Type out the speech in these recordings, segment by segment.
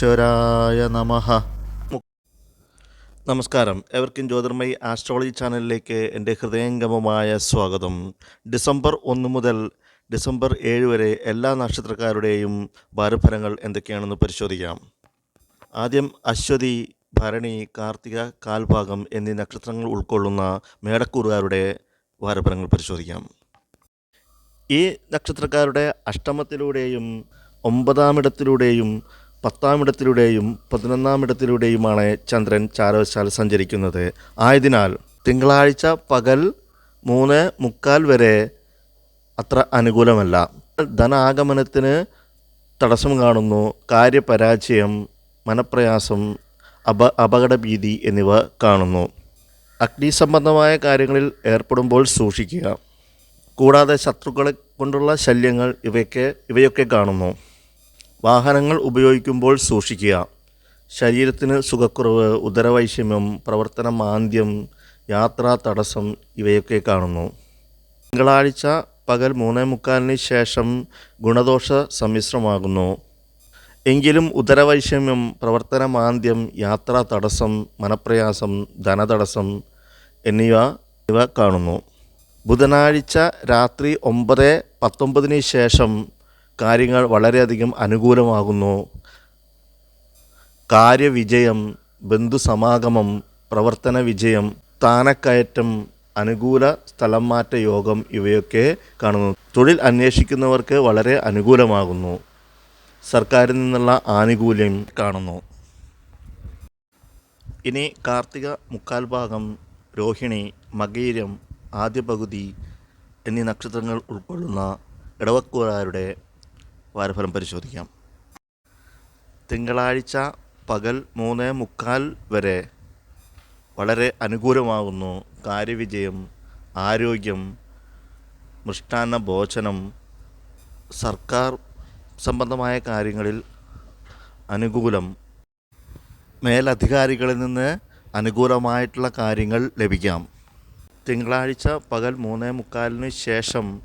ഈശ്വരായ നമ. നമസ്കാരം. എവർക്കും ജ്യോതിർമയി ആസ്ട്രോളജി ചാനലിലേക്ക് എന്റെ ഹൃദയംഗമമായ സ്വാഗതം. ഡിസംബർ ഒന്ന് മുതൽ ഡിസംബർ ഏഴ് വരെ എല്ലാ നക്ഷത്രക്കാരുടെയും ഭാരഫലങ്ങൾ എന്തൊക്കെയാണെന്ന് പരിശോധിക്കാം. ആദ്യം അശ്വതി ഭരണി കാർത്തിക കാൽഭാഗം എന്നീ നക്ഷത്രങ്ങൾ ഉൾക്കൊള്ളുന്ന മേടക്കൂറുകാരുടെ വാരഫലങ്ങൾ പരിശോധിക്കാം. ഈ നക്ഷത്രക്കാരുടെ അഷ്ടമത്തിലൂടെയും പത്താമിടത്തിലൂടെയും പതിനൊന്നാമിടത്തിലൂടെയുമാണ് ചന്ദ്രൻ ചാരവശാൽ സഞ്ചരിക്കുന്നത്. ആയതിനാൽ തിങ്കളാഴ്ച പകൽ മൂന്ന് മുക്കാൽ വരെ അത്ര അനുകൂലമല്ല. ധനാഗമനത്തിന് തടസ്സം കാണുന്നു. കാര്യപരാജയം മനപ്രയാസം അപ അപകടഭീതി എന്നിവ കാണുന്നു. അഗ്നി സംബന്ധമായ കാര്യങ്ങളിൽ ഏർപ്പെടുമ്പോൾ സൂക്ഷിക്കുക. കൂടാതെ ശത്രുക്കളെ കൊണ്ടുള്ള ശല്യങ്ങൾ ഇവയൊക്കെ ഇവയൊക്കെ കാണുന്നു. വാഹനങ്ങൾ ഉപയോഗിക്കുമ്പോൾ സൂക്ഷിക്കുക. ശരീരത്തിന് സുഖക്കുറവ് ഉദരവൈഷമ്യം പ്രവർത്തന മാന്ദ്യം യാത്രാ തടസ്സം ഇവയൊക്കെ കാണുന്നു. തിങ്കളാഴ്ച പകൽ മൂന്നേ മുക്കാലിന് ശേഷം ഗുണദോഷ സമ്മിശ്രമാകുന്നു. എങ്കിലും ഉദരവൈഷമ്യം പ്രവർത്തന മാന്ദ്യം യാത്രാ തടസ്സം മനപ്രയാസം ധനതടസ്സം എന്നിവ ഇവ കാണുന്നു. ബുധനാഴ്ച രാത്രി ഒമ്പത് പത്തൊമ്പതിന് ശേഷം കാര്യങ്ങൾ വളരെയധികം അനുകൂലമാകുന്നു. കാര്യവിജയം ബന്ധുസമാഗമം പ്രവർത്തന വിജയം സ്ഥാനക്കയറ്റം അനുകൂല സ്ഥലം മാറ്റ യോഗം ഇവയൊക്കെ കാണുന്നു. തൊഴിൽ അന്വേഷിക്കുന്നവർക്ക് വളരെ അനുകൂലമാകുന്നു. സർക്കാരിൽ നിന്നുള്ള ആനുകൂല്യം കാണുന്നു. ഇനി കാർത്തിക മുക്കാൽ ഭാഗം രോഹിണി മകീരം ആദ്യ പകുതി എന്നീ നക്ഷത്രങ്ങൾ ഉൾക്കൊള്ളുന്ന ഇടവക്കൂറുകാരുടെ വാരഫലം പരിശോധിക്കാം. തിങ്കളാഴ്ച പകൽ മൂന്ന് മുക്കാൽ വരെ വളരെ അനുകൂലമാകുന്നു കാര്യവിജയം ആരോഗ്യം മൃഷ്ടാന്ന ഭോജനം സർക്കാർ സംബന്ധമായ കാര്യങ്ങളിൽ അനുകൂലം. മേലധികാരികളിൽ നിന്ന് അനുകൂലമായിട്ടുള്ള കാര്യങ്ങൾ ലഭിക്കാം. തിങ്കളാഴ്ച പകൽ മൂന്നേ മുക്കാലിന് ശേഷം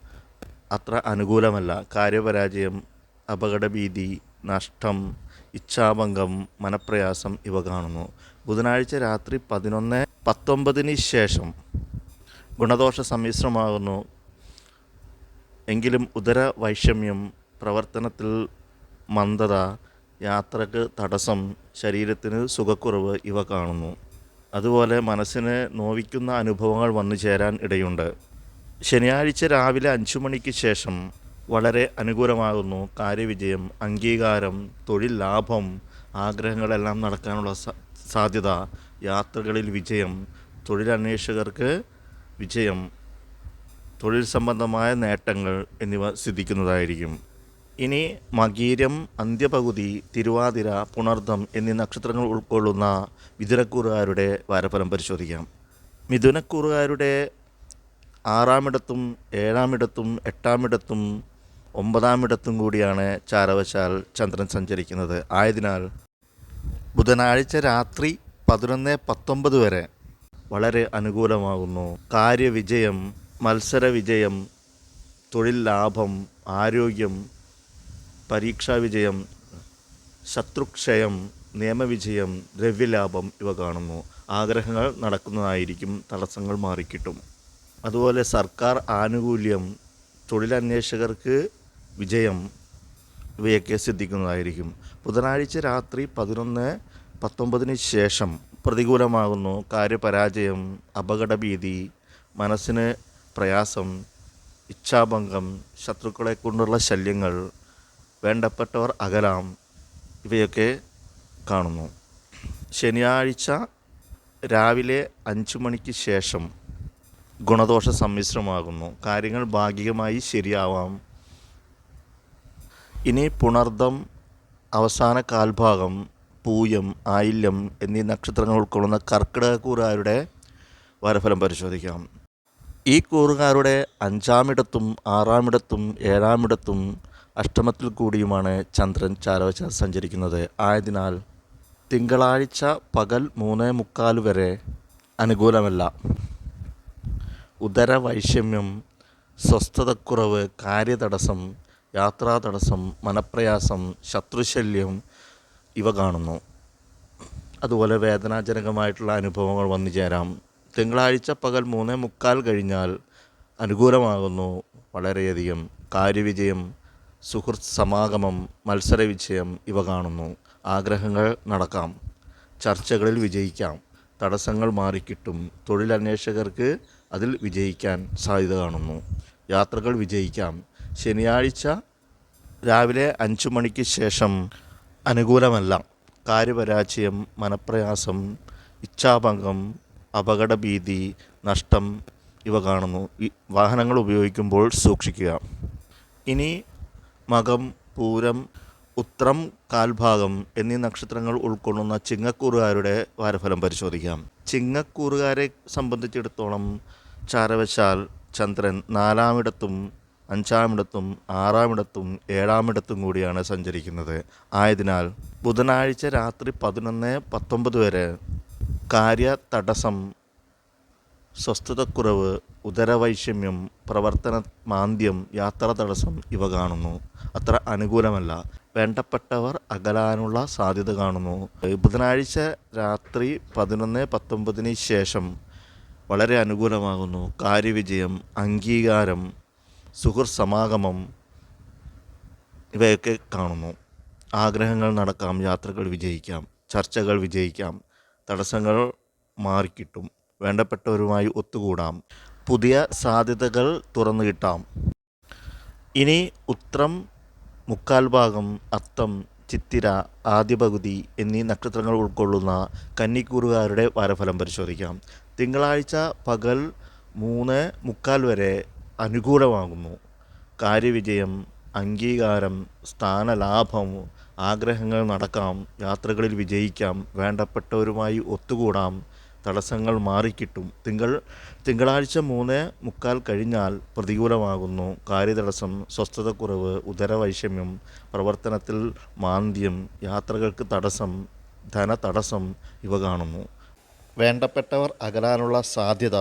അത്ര അനുകൂലമല്ല. കാര്യപരാജയം അപകടഭീതി നഷ്ടം ഇച്ഛാഭംഗം മനപ്രയാസം ഇവ കാണുന്നു. ബുധനാഴ്ച രാത്രി പതിനൊന്ന് പത്തൊമ്പതിന് ശേഷം ഗുണദോഷ സമ്മിശ്രമാകുന്നു. എങ്കിലും ഉദര വൈഷമ്യം പ്രവർത്തനത്തിൽ മന്ദത യാത്രയ്ക്ക് തടസ്സം ശരീരത്തിന് സുഖക്കുറവ് ഇവ കാണുന്നു. അതുപോലെ മനസ്സിന് നോവിക്കുന്ന അനുഭവങ്ങൾ വന്നു ചേരാൻ ഇടയുണ്ട്. ശനിയാഴ്ച രാവിലെ അഞ്ചു മണിക്ക് ശേഷം വളരെ അനുകൂലമാകുന്നു. കാര്യവിജയം അംഗീകാരം തൊഴിൽ ലാഭം ആഗ്രഹങ്ങളെല്ലാം നടക്കാനുള്ള സാധ്യത യാത്രകളിൽ വിജയം തൊഴിലന്വേഷകർക്ക് വിജയം തൊഴിൽ സംബന്ധമായ നേട്ടങ്ങൾ എന്നിവ സിദ്ധിക്കുന്നതായിരിക്കും. ഇനി മകീരം അന്ത്യപകുതി തിരുവാതിര പുണർദം എന്നീ നക്ഷത്രങ്ങൾ ഉൾക്കൊള്ളുന്ന മിഥുനക്കൂറുകാരുടെ വാരഫലം പരിശോധിക്കാം. മിഥുനക്കൂറുകാരുടെ ആറാമിടത്തും ഏഴാമിടത്തും എട്ടാമിടത്തും ഒമ്പതാമിടത്തും കൂടിയാണ് ചാരവശാൽ ചന്ദ്രൻ സഞ്ചരിക്കുന്നത്. ആയതിനാൽ ബുധനാഴ്ച രാത്രി പതിനൊന്ന് പത്തൊമ്പത് വരെ വളരെ അനുകൂലമാകുന്നു. കാര്യവിജയം മത്സരവിജയം തൊഴിൽ ലാഭം ആരോഗ്യം പരീക്ഷാ വിജയം ശത്രുക്ഷയം നിയമവിജയം ദ്രവ്യലാഭം ഇവ കാണുന്നു. ആഗ്രഹങ്ങൾ നടക്കുന്നതായിരിക്കും തടസ്സങ്ങൾ മാറിക്കിട്ടും. അതുപോലെ സർക്കാർ ആനുകൂല്യം തൊഴിലന്വേഷകർക്ക് വിജയം ഇവയൊക്കെ സിദ്ധിക്കുന്നതായിരിക്കും. ബുധനാഴ്ച രാത്രി പതിനൊന്ന് പത്തൊമ്പതിന് ശേഷം പ്രതികൂലമാകുന്നു. കാര്യപരാജയം അപകടഭീതി മനസ്സിന് പ്രയാസം ഇച്ഛാഭംഗം ശത്രുക്കളെ കൊണ്ടുള്ള ശല്യങ്ങൾ വേണ്ടപ്പെട്ടവർ അകലാം ഇവയൊക്കെ കാണുന്നു. ശനിയാഴ്ച രാവിലെ അഞ്ച് മണിക്ക് ശേഷം ഗുണദോഷ സമ്മിശ്രമാകുന്നു. കാര്യങ്ങൾ ഭാഗികമായി ശരിയാവാം. ഇനി പുണർദം അവസാന കാൽഭാഗം പൂയം ആയില്യം എന്നീ നക്ഷത്രങ്ങൾ ഉൾക്കൊള്ളുന്ന കർക്കിടകക്കൂറുകാരുടെ വരഫലം പരിശോധിക്കാം. ഈ കൂറുകാരുടെ അഞ്ചാമിടത്തും ആറാമിടത്തും ഏഴാമിടത്തും അഷ്ടമത്തിൽ കൂടിയുമാണ് ചന്ദ്രൻ ചാരവശ സഞ്ചരിക്കുന്നത്. ആയതിനാൽ തിങ്കളാഴ്ച പകൽ മൂന്നേ മുക്കാൽ വരെ അനുകൂലമല്ല. ഉദരവൈഷമ്യം സ്വസ്ഥതക്കുറവ് കാര്യതടസ്സം യാത്രാതടസ്സം മനപ്രയാസം ശത്രുശല്യം ഇവ കാണുന്നു. അതുപോലെ വേദനാജനകമായിട്ടുള്ള അനുഭവങ്ങൾ വന്നു ചേരാം. തിങ്കളാഴ്ച പകൽ മൂന്നേ മുക്കാൽ കഴിഞ്ഞാൽ അനുകൂലമാകുന്നു വളരെയധികം. കാര്യവിജയം സുഹൃത്ത് സമാഗമം മത്സര വിജയം ഇവ കാണുന്നു. ആഗ്രഹങ്ങൾ നടക്കാം. ചർച്ചകളിൽ വിജയിക്കാം. തടസ്സങ്ങൾ മാറിക്കിട്ടും. തൊഴിലന്വേഷകർക്ക് അതിൽ വിജയിക്കാൻ സാധ്യത കാണുന്നു. യാത്രകൾ വിജയിക്കാം. ശനിയാഴ്ച രാവിലെ അഞ്ചു മണിക്ക് ശേഷം അനുകൂലമല്ല. കാര്യപരാജയം മനപ്രയാസം ഇച്ഛാഭംഗം അപകടഭീതി നഷ്ടം ഇവ കാണുന്നു. ഈ വാഹനങ്ങൾ ഉപയോഗിക്കുമ്പോൾ സൂക്ഷിക്കുക. ഇനി മകം പൂരം ഉത്രം കാൽഭാഗം എന്നീ നക്ഷത്രങ്ങൾ ഉൾക്കൊള്ളുന്ന ചിങ്ങക്കൂറുകാരുടെ വാരഫലം പരിശോധിക്കാം. ചിങ്ങക്കൂറുകാരെ സംബന്ധിച്ചിടത്തോളം ചാരവശാൽ ചന്ദ്രൻ നാലാമിടത്തും അഞ്ചാമിടത്തും ആറാമിടത്തും ഏഴാമിടത്തും കൂടിയാണ് സഞ്ചരിക്കുന്നത്. ആയതിനാൽ ബുധനാഴ്ച രാത്രി പതിനൊന്ന് പത്തൊമ്പത് വരെ കാര്യ തടസ്സം സ്വസ്ഥതക്കുറവ് ഉദരവൈഷമ്യം പ്രവർത്തന മാന്ദ്യം യാത്ര തടസ്സം ഇവ കാണുന്നു. അത്ര അനുകൂലമല്ല. വേണ്ടപ്പെട്ടവർ അകലാനുള്ള സാധ്യത കാണുന്നു. ബുധനാഴ്ച രാത്രി പതിനൊന്ന് പത്തൊമ്പതിന് ശേഷം വളരെ അനുകൂലമാകുന്നു. കാര്യവിജയം അംഗീകാരം സുഹൃത്ത് സമാഗമം ഇവയൊക്കെ കാണുന്നു. ആഗ്രഹങ്ങൾ നടക്കാം യാത്രകൾ വിജയിക്കാം ചർച്ചകൾ വിജയിക്കാം തടസ്സങ്ങൾ മാറിക്കിട്ടും വേണ്ടപ്പെട്ടവരുമായി ഒത്തുകൂടാം പുതിയ സാധ്യതകൾ തുറന്നു കിട്ടാം. ഇനി ഉത്രം മുക്കാൽ ഭാഗം അത്തം ചിത്തിര ആദ്യ പകുതി എന്നീ നക്ഷത്രങ്ങൾ ഉൾക്കൊള്ളുന്ന കന്നിക്കൂറുകാരുടെ വാരഫലം പരിശോധിക്കാം. തിങ്കളാഴ്ച പകൽ മൂന്ന് മുക്കാൽ വരെ അനുകൂലമാകുന്നു. കാര്യവിജയം അംഗീകാരം സ്ഥാനലാഭം ആഗ്രഹങ്ങൾ നടക്കാം യാത്രകളിൽ വിജയിക്കാം വേണ്ടപ്പെട്ടവരുമായി ഒത്തുകൂടാം തടസ്സങ്ങൾ മാറിക്കിട്ടും. തിങ്കൾ തിങ്കളാഴ്ച മൂന്ന് മുക്കാൽ കഴിഞ്ഞാൽ പ്രതികൂലമാകുന്നു. കാര്യതടസ്സം സ്വസ്ഥതക്കുറവ് ഉദരവൈഷമ്യം പ്രവർത്തനത്തിൽ മാന്ദ്യം യാത്രകൾക്ക് തടസ്സം ധനതടസ്സം ഇവ കാണുന്നു. വേണ്ടപ്പെട്ടവർ അകലാനുള്ള സാധ്യത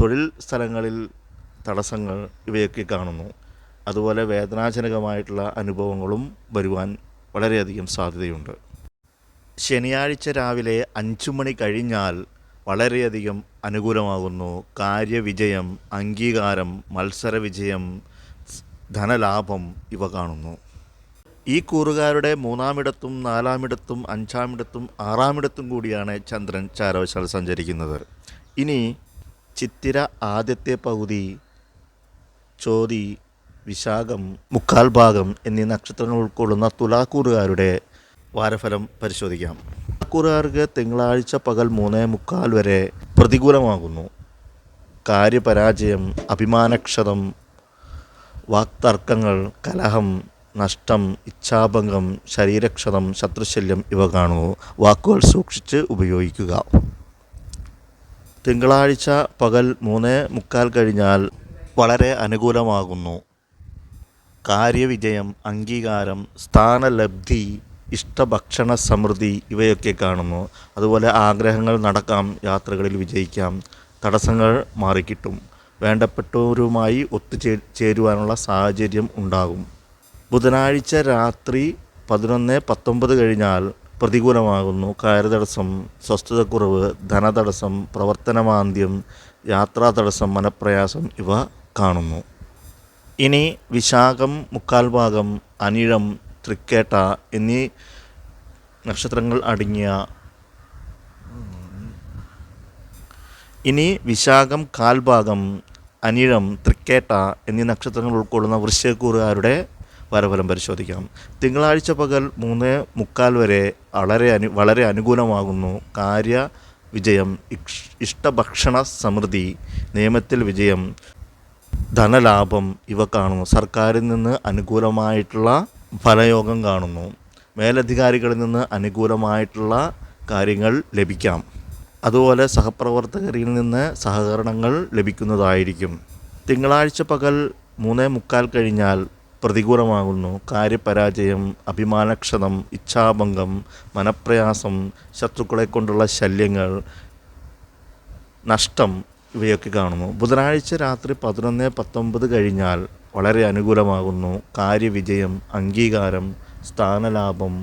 തൊഴിൽ സ്ഥലങ്ങളിൽ തടസ്സങ്ങൾ ഇവയൊക്കെ കാണുന്നു. അതുപോലെ വേദനാജനകമായിട്ടുള്ള അനുഭവങ്ങളും വരുവാൻ വളരെയധികം സാധ്യതയുണ്ട്. ശനിയാഴ്ച രാവിലെ അഞ്ചു മണി കഴിഞ്ഞാൽ വളരെയധികം അനുകൂലമാകുന്നു. കാര്യവിജയം അംഗീകാരം മത്സരവിജയം ധനലാഭം ഇവ കാണുന്നു. ഈ കൂറുകാരുടെ മൂന്നാമിടത്തും നാലാമിടത്തും അഞ്ചാമിടത്തും ആറാമിടത്തും കൂടിയാണ് ചന്ദ്രൻ ചാരവശാൽ സഞ്ചരിക്കുന്നത്. ഇനി ചിത്തിര ആദ്യത്തെ പകുതി ചോതി വിശാഖം മുക്കാൽ ഭാഗം എന്നീ നക്ഷത്രങ്ങൾ ഉൾക്കൊള്ളുന്ന തുലാക്കൂറുകാരുടെ വാരഫലം പരിശോധിക്കാം. തുലാക്കൂറുകാർക്ക് തിങ്കളാഴ്ച പകൽ മൂന്നേ മുക്കാൽ വരെ പ്രതികൂലമാകുന്നു. കാര്യപരാജയം അഭിമാനക്ഷതം വാക്തർക്കങ്ങൾ കലഹം നഷ്ടം ഇച്ഛാഭംഗം ശരീരക്ഷതം ശത്രുശല്യം ഇവ കാണുന്നു വാക്കുകൾ സൂക്ഷിച്ച് ഉപയോഗിക്കുക. തിങ്കളാഴ്ച പകൽ മൂന്ന് മുക്കാൽ കഴിഞ്ഞാൽ വളരെ അനുകൂലമാകുന്നു. കാര്യവിജയം അംഗീകാരം സ്ഥാനലബ്ധി ഇഷ്ടഭക്ഷണ സമൃദ്ധി ഇവയൊക്കെ കാണുന്നു. അതുപോലെ ആഗ്രഹങ്ങൾ നടക്കാം യാത്രകളിൽ വിജയിക്കാം തടസ്സങ്ങൾ മാറിക്കിട്ടും. വേണ്ടപ്പെട്ടവരുമായി ഒത്തുചേ ചേരുവാനുള്ള സാഹചര്യം ഉണ്ടാകും. ബുധനാഴ്ച രാത്രി പതിനൊന്ന് പത്തൊമ്പത് കഴിഞ്ഞാൽ പ്രതികൂലമാകുന്നു. കാര്യതടസ്സം സ്വസ്ഥതക്കുറവ് ധനതടസ്സം പ്രവർത്തനമാന്ദ്യം യാത്രാ തടസ്സം മനപ്രയാസം ഇവ കാണുന്നു. ഇനി വിശാഖം മുക്കാൽ ഭാഗം അനിഴം തൃക്കേട്ട എന്നീ നക്ഷത്രങ്ങൾ അടങ്ങിയ ഇനി വിശാഖം കാൽഭാഗം അനിഴം തൃക്കേട്ട എന്നീ നക്ഷത്രങ്ങൾ ഉൾക്കൊള്ളുന്ന വൃശ്ചകൂറുകാരുടെ വരഫലം പരിശോധിക്കാം. തിങ്കളാഴ്ച പകൽ മൂന്ന് മുക്കാൽ വരെ വളരെ അനു വളരെ അനുകൂലമാകുന്നു. കാര്യ വിജയം ഇഷ് ഇഷ്ടഭക്ഷണ സമൃദ്ധി നിയമത്തിൽ വിജയം ധനലാഭം ഇവ കാണുന്നു. സർക്കാരിൽ നിന്ന് അനുകൂലമായിട്ടുള്ള ഫലയോഗം കാണുന്നു. മേലധികാരികളിൽ നിന്ന് അനുകൂലമായിട്ടുള്ള കാര്യങ്ങൾ ലഭിക്കാം. അതുപോലെ സഹപ്രവർത്തകരിൽ നിന്ന് സഹകരണങ്ങൾ ലഭിക്കുന്നതായിരിക്കും. തിങ്കളാഴ്ച പകൽ മൂന്നേ മുക്കാൽ കഴിഞ്ഞാൽ പ്രതികൂലമാകുന്നു. കാര്യപരാജയം അഭിമാനക്ഷതം ഇച്ഛാഭംഗം മനപ്രയാസം ശത്രുക്കളെ കൊണ്ടുള്ള ശല്യങ്ങൾ നഷ്ടം ഇവയൊക്കെ കാണുന്നു. ബുധനാഴ്ച രാത്രി പതിനൊന്ന് പത്തൊമ്പത് കഴിഞ്ഞാൽ വളരെ അനുകൂലമാകുന്നു. കാര്യവിജയം അംഗീകാരം സ്ഥാനലാഭം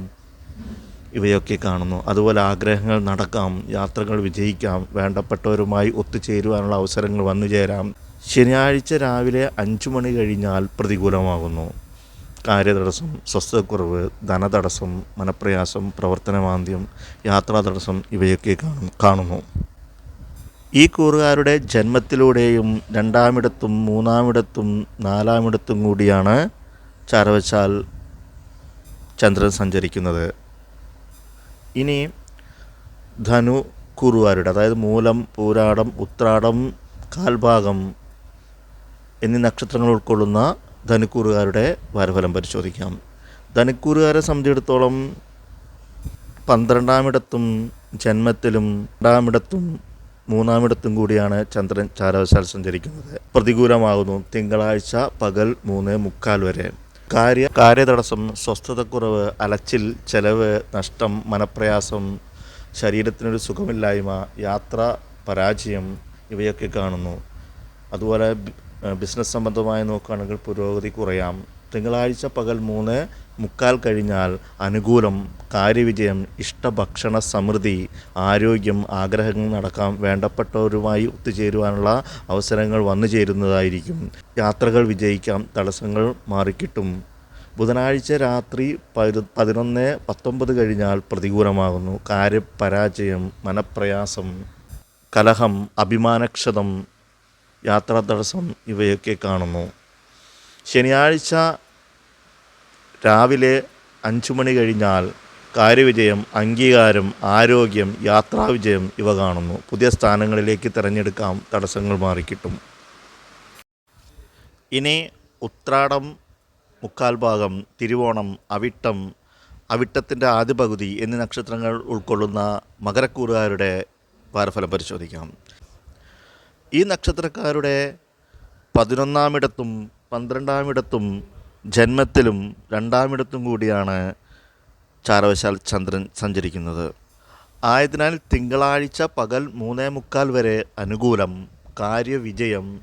ഇവയൊക്കെ കാണുന്നു. അതുപോലെ ആഗ്രഹങ്ങൾ നടക്കാം യാത്രകൾ വിജയിക്കാം വേണ്ടപ്പെട്ടവരുമായി ഒത്തുചേരുവാനുള്ള അവസരങ്ങൾ വന്നു ചേരാം. ശനിയാഴ്ച രാവിലെ അഞ്ചു മണി കഴിഞ്ഞാൽ പ്രതികൂലമാകുന്നു. കാര്യതടസ്സം സ്വസ്ഥക്കുറവ് ധനതടസ്സം മനപ്രയാസം പ്രവർത്തനമാന്ദ്യം യാത്രാ തടസ്സം ഇവയൊക്കെ കാണുന്നു. ഈ കൂറുകാരുടെ ജന്മത്തിലൂടെയും രണ്ടാമിടത്തും മൂന്നാമിടത്തും നാലാമിടത്തും കൂടിയാണ് ചാരവച്ചാൽ ചന്ദ്രൻ സഞ്ചരിക്കുന്നത്. ഇനി ധനു കുറുവാരുടെ അതായത് മൂലം പൂരാടം ഉത്രാടം കാൽഭാഗം എന്നീ നക്ഷത്രങ്ങൾ ഉൾക്കൊള്ളുന്ന ധനുക്കൂറുകാരുടെ വാരഫലം പരിശോധിക്കാം. ധനുക്കൂറുകാരെ സംബന്ധിച്ചിടത്തോളം പന്ത്രണ്ടാമിടത്തും ജന്മത്തിലും രണ്ടാമിടത്തും മൂന്നാമിടത്തും കൂടിയാണ് ചന്ദ്രൻ ചാരവശാൽ സഞ്ചരിക്കുന്നത്. പ്രതികൂലമാകുന്നു. തിങ്കളാഴ്ച പകൽ മൂന്ന് മുക്കാൽ വരെ. കാര്യ കാര്യതടസ്സം സ്വസ്ഥതക്കുറവ് അലച്ചിൽ ചെലവ് നഷ്ടം മനപ്രയാസം ശരീരത്തിനൊരു സുഖമില്ലായ്മ യാത്ര പരാജയം ഇവയൊക്കെ കാണുന്നു. അതുപോലെ ബിസിനസ് സംബന്ധമായി നോക്കുകയാണെങ്കിൽ പുരോഗതി കുറയാം. തിങ്കളാഴ്ച പകൽ മൂന്ന് മുക്കാൽ കഴിഞ്ഞാൽ അനുകൂലം കാര്യവിജയം ഇഷ്ടഭക്ഷണ സമൃദ്ധി ആരോഗ്യം ആഗ്രഹങ്ങൾ നടക്കാം വേണ്ടപ്പെട്ടവരുമായി ഒത്തുചേരുവാനുള്ള അവസരങ്ങൾ വന്നു ചേരുന്നതായിരിക്കും. യാത്രകൾ വിജയിക്കാം തടസ്സങ്ങൾ മാറിക്കിട്ടും. ബുധനാഴ്ച രാത്രി പതി പതിനൊന്ന് പത്തൊമ്പത് കഴിഞ്ഞാൽ പ്രതികൂലമാകുന്നു. കാര്യപരാജയം മനപ്രയാസം കലഹം അഭിമാനക്ഷതം യാത്രാ തടസ്സം ഇവയൊക്കെ കാണുന്നു. ശനിയാഴ്ച രാവിലെ അഞ്ചു മണി കഴിഞ്ഞാൽ കാര്യവിജയം അംഗീകാരം ആരോഗ്യം യാത്രാവിജയം ഇവ കാണുന്നു. പുതിയ സ്ഥാനങ്ങളിലേക്ക് തിരഞ്ഞെടുക്കാം തടസ്സങ്ങൾ മാറിക്കിട്ടും. ഇനി ഉത്രാടം മുക്കാൽ ഭാഗം തിരുവോണം അവിട്ടം അവിട്ടത്തിന്റെ ആദ്യ പകുതി എന്നീ നക്ഷത്രങ്ങൾ ഉൾക്കൊള്ളുന്ന മകരക്കൂറുകാരുടെ വാരഫലം പരിശോധിക്കാം. ഈ നക്ഷത്രക്കാരുടെ പതിനൊന്നാമിടത്തും പന്ത്രണ്ടാമിടത്തും ജന്മത്തിലും രണ്ടാമിടത്തും കൂടിയാണ് ചാരവശാൽ ചന്ദ്രൻ സഞ്ചരിക്കുന്നത്. ആയതിനാൽ തിങ്കളാഴ്ച പകൽ മൂന്നേ മുക്കാൽ വരെ അനുകൂലം കാര്യവിജയം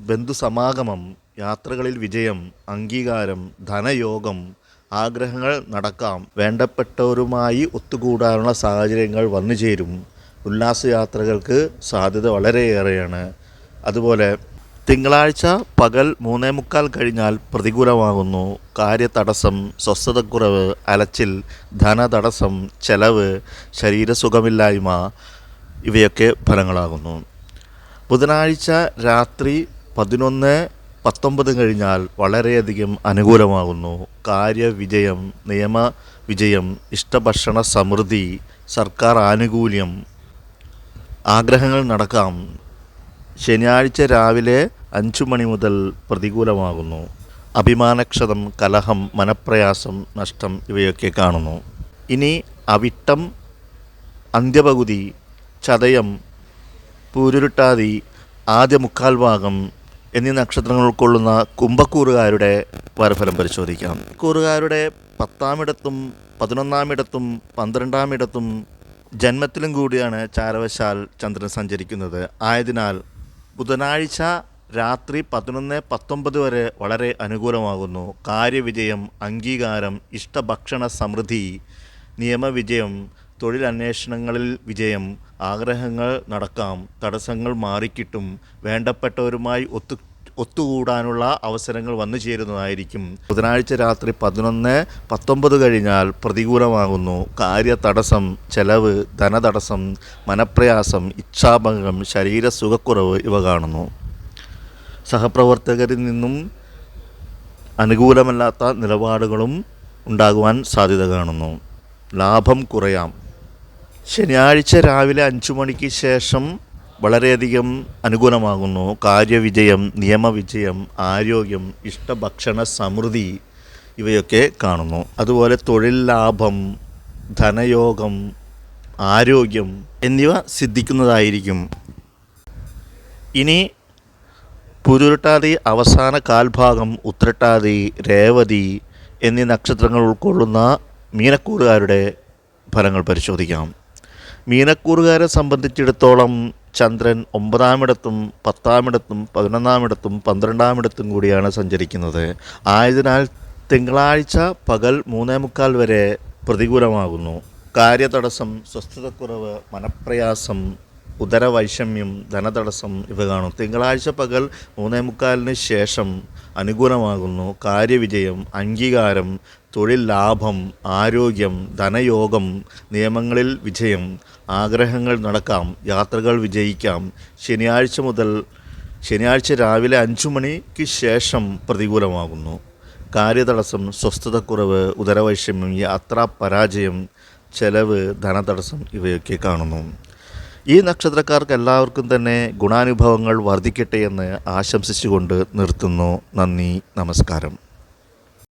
ബന്ധുസമാഗമം യാത്രകളിൽ വിജയം അംഗീകാരം ധനയോഗം ആഗ്രഹങ്ങൾ നടക്കാം. വേണ്ടപ്പെട്ടവരുമായി ഒത്തുകൂടാനുള്ള സാഹചര്യങ്ങൾ വന്നു ചേരും ഉല്ലാസയാത്രകൾക്ക് സാധ്യത വളരെയേറെയാണ്. അതുപോലെ തിങ്കളാഴ്ച പകൽ മൂന്നേ മുക്കാൽ കഴിഞ്ഞാൽ പ്രതികൂലമാകുന്നു. കാര്യതടസ്സം സ്വസ്ഥതക്കുറവ് അലച്ചിൽ ധനതടസ്സം ചെലവ് ശരീരസുഖമില്ലായ്മ ഇവയൊക്കെ ഫലങ്ങളാകുന്നു. ബുധനാഴ്ച രാത്രി പതിനൊന്ന് പത്തൊമ്പത് കഴിഞ്ഞാൽ വളരെയധികം അനുകൂലമാകുന്നു. കാര്യവിജയം നിയമ വിജയം ഇഷ്ടഭക്ഷണ സമൃദ്ധി സർക്കാർ ആനുകൂല്യം ആഗ്രഹങ്ങൾ നടക്കാം. ശനിയാഴ്ച രാവിലെ അഞ്ചു മണി മുതൽ പ്രതികൂലമാകുന്നു. അഭിമാനക്ഷതം കലഹം മനപ്രയാസം നഷ്ടം ഇവയൊക്കെ കാണുന്നു. ഇനി അവിട്ടം അന്ത്യപകുതി ചതയം പൂരുരുട്ടാതി ആദ്യ മുക്കാൽ ഭാഗം എന്നീ നക്ഷത്രങ്ങൾ ഉൾക്കൊള്ളുന്ന കുംഭക്കൂറുകാരുടെ വാരഫലം പരിശോധിക്കാം. കൂറുകാരുടെ പത്താമിടത്തും പതിനൊന്നാമിടത്തും പന്ത്രണ്ടാമിടത്തും ജന്മത്തിലും കൂടിയാണ് ചാരവശാൽ ചന്ദ്രൻ സഞ്ചരിക്കുന്നത്. ആയതിനാൽ ബുധനാഴ്ച രാത്രി പതിനൊന്ന് പത്തൊമ്പത് വരെ വളരെ അനുകൂലമാകുന്നു. കാര്യവിജയം അംഗീകാരം ഇഷ്ടഭക്ഷണ സമൃദ്ധി നിയമവിജയം തൊഴിലന്വേഷണങ്ങളിൽ വിജയം ആഗ്രഹങ്ങൾ നടക്കാം തടസ്സങ്ങൾ മാറിക്കിട്ടും വേണ്ടപ്പെട്ടവരുമായി ഒത്തു ഒത്തുകൂടാനുള്ള അവസരങ്ങൾ വന്നു ചേരുന്നതായിരിക്കും. ബുധനാഴ്ച രാത്രി പതിനൊന്ന് പത്തൊമ്പത് കഴിഞ്ഞാൽ പ്രതികൂലമാകുന്നു. കാര്യ തടസ്സം ചെലവ് ധനതടസ്സം മനപ്രയാസം ഇച്ഛാഭംഗം ശരീരസുഖക്കുറവ് ഇവ കാണുന്നു. സഹപ്രവർത്തകരിൽ നിന്നും അനുകൂലമല്ലാത്ത നിലപാടുകളും ഉണ്ടാകുവാൻ സാധ്യത കാണുന്നു. ലാഭം കുറയാം. ശനിയാഴ്ച രാവിലെ അഞ്ചു മണിക്ക് ശേഷം വളരെയധികം അനുകൂലമാകുന്നു. കാര്യവിജയം നിയമവിജയം ആരോഗ്യം ഇഷ്ടഭക്ഷണ സമൃദ്ധി ഇവയൊക്കെ കാണുന്നു. അതുപോലെ തൊഴിൽ ലാഭം ധനയോഗം ആരോഗ്യം എന്നിവ സിദ്ധിക്കുന്നതായിരിക്കും. ഇനി പുരുട്ടാതി അവസാന കാൽഭാഗം ഉത്രട്ടാതി രേവതി എന്നീ നക്ഷത്രങ്ങൾ ഉൾക്കൊള്ളുന്ന മീനക്കൂറുകാരുടെ ഫലങ്ങൾ പരിശോധിക്കാം. മീനക്കൂറുകാരെ സംബന്ധിച്ചിടത്തോളം ചന്ദ്രൻ ഒമ്പതാമിടത്തും പത്താമിടത്തും പതിനൊന്നാമിടത്തും പന്ത്രണ്ടാമിടത്തും കൂടിയാണ് സഞ്ചരിക്കുന്നത്. ആയതിനാൽ തിങ്കളാഴ്ച പകൽ മൂന്നേ മുക്കാൽ വരെ പ്രതികൂലമാകുന്നു. കാര്യതടസ്സം സ്വസ്ഥതക്കുറവ് മനപ്രയാസം ഉദരവൈഷമ്യം ധനതടസ്സം ഇവ കാണും. തിങ്കളാഴ്ച പകൽ മൂന്നേ മുക്കാലിന് ശേഷം അനുകൂലമാകുന്നു. കാര്യവിജയം അംഗീകാരം തൊഴിൽ ലാഭം ആരോഗ്യം ധനയോഗം നിയമങ്ങളിൽ വിജയം ആഗ്രഹങ്ങൾ നടക്കാം യാത്രകൾ വിജയിക്കാം. ശനിയാഴ്ച മുതൽ ശനിയാഴ്ച രാവിലെ അഞ്ചു മണിക്ക് ശേഷം പ്രതികൂലമാകുന്നു. കാര്യതടസ്സം സ്വസ്ഥതക്കുറവ് ഉദരവൈഷമ്യം യാത്രാ പരാജയം ചെലവ് ധനതടസ്സം ഇവയൊക്കെ കാണുന്നു. ഈ നക്ഷത്രക്കാർക്ക് എല്ലാവർക്കും തന്നെ ഗുണാനുഭവങ്ങൾ വർദ്ധിക്കട്ടെ എന്ന് ആശംസിച്ചുകൊണ്ട് നിർത്തുന്നു. നന്ദി നമസ്കാരം.